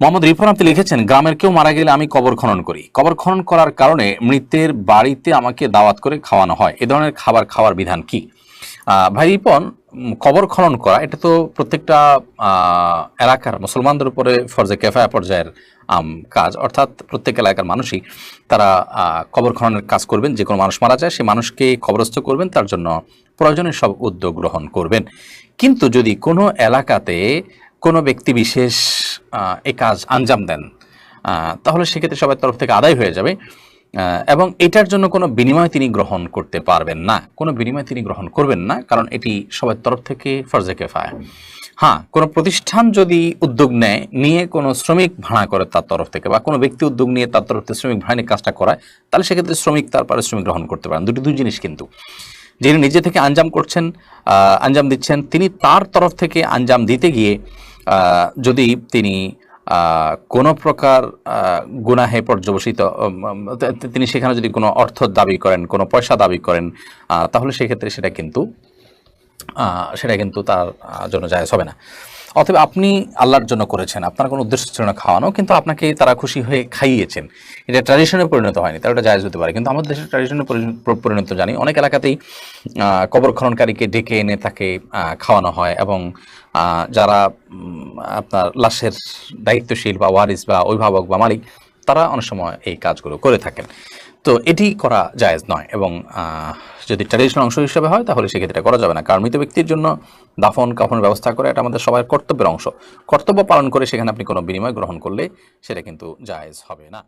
মোহাম্মদ রিফান, আপনি লিখেছেন, গ্রামের কেউ মারা গেলে আমি কবর খনন করি। কবর খনন করার কারণে মৃতের বাড়িতে আমাকে দাওয়াত করে খাওয়ানো হয়। এ ধরনের খাবার খাওয়ার বিধান কি? ভাই রিপন, কবর খনন করা, এটা তো প্রত্যেকটা এলাকার মুসলমানদের উপরে ফরজে কেফায়া পর্যায়ের কাজ। অর্থাৎ প্রত্যেক এলাকার মানুষই তারা কবর খননের কাজ করবেন। যে কোনো মানুষ মারা যায় সেই মানুষকে কবরস্থ করবেন, তার জন্য প্রয়োজনীয় সব উদ্যোগ গ্রহণ করবেন। কিন্তু যদি কোনো এলাকাতে কোনো ব্যক্তি বিশেষ এ কাজ আঞ্জাম দেন তাহলে সেক্ষেত্রে সবার তরফ থেকে আদায় হয়ে যাবে এবং এটার জন্য কোনো বিনিময় তিনি গ্রহণ করতে পারবেন না। কোনো বিনিময় তিনি গ্রহণ করবেন না, কারণ এটি সবার তরফ থেকে ফরজে কেফায় হ্যাঁ কোনো প্রতিষ্ঠান যদি উদ্যোগ নেয়, নিয়ে কোনো শ্রমিক ভাড়া করে তার তরফ থেকে, বা কোনো ব্যক্তি উদ্যোগ নিয়ে তার তরফ থেকে শ্রমিক ভাড়া নিয়ে কাজটা করায়, তাহলে সেক্ষেত্রে শ্রমিক তার পারিশ্রমিক গ্রহণ করতে পারেন। দুটি, দুই জিনিস কিন্তু। যিনি নিজে থেকে আঞ্জাম করছেন আঞ্জাম দিচ্ছেন, তিনি তার তরফ থেকে আঞ্জাম দিতে গিয়ে যদি তিনি কোনো প্রকার গুনাহে পর্যবসিত তিনি সেখানে যদি কোনো অর্থ দাবি করেন, কোনো পয়সা দাবি করেন তাহলে সেক্ষেত্রে সেটা কিন্তু সেটা কিন্তু তার জন্য জায়েজ হবে না। অতএব আপনি আল্লাহর জন্য করেছেন, আপনার কোনো উদ্দেশ্য ছিল না খাওয়ানো, কিন্তু আপনাকে তারা খুশি হয়ে খাইয়েছেন। এটা ট্র্যাডিশনে পরিণত হয়নি তার ওটা জায়েজ হতে পারে। কিন্তু আমাদের দেশের ট্র্যাডিশনে পরিণত জানি, অনেক এলাকাতেই কবর খননকারীকে ডেকে এনে তাকে খাওয়ানো হয় এবং যারা আপনার লাশের দায়িত্বশীল বা ওয়ারিস বা অভিভাবক বা মালিক, তারা অনেক সময় এই কাজগুলো করে থাকেন। তো এটি করা জায়েজ নয় এবং যদি ট্র্যাডিশনাল অংশ হিসেবে হয়, তাহলে সেক্ষেত্রে করা যাবে না। কারণ মৃত ব্যক্তির জন্য দাফন, কাফনের ব্যবস্থা করে এটা আমাদের সবার কর্তব্যের অংশ। কর্তব্য পালন করে সেখানে আপনি কোনো বিনিময় গ্রহণ করলে সেটা কিন্তু জায়েজ হবে না।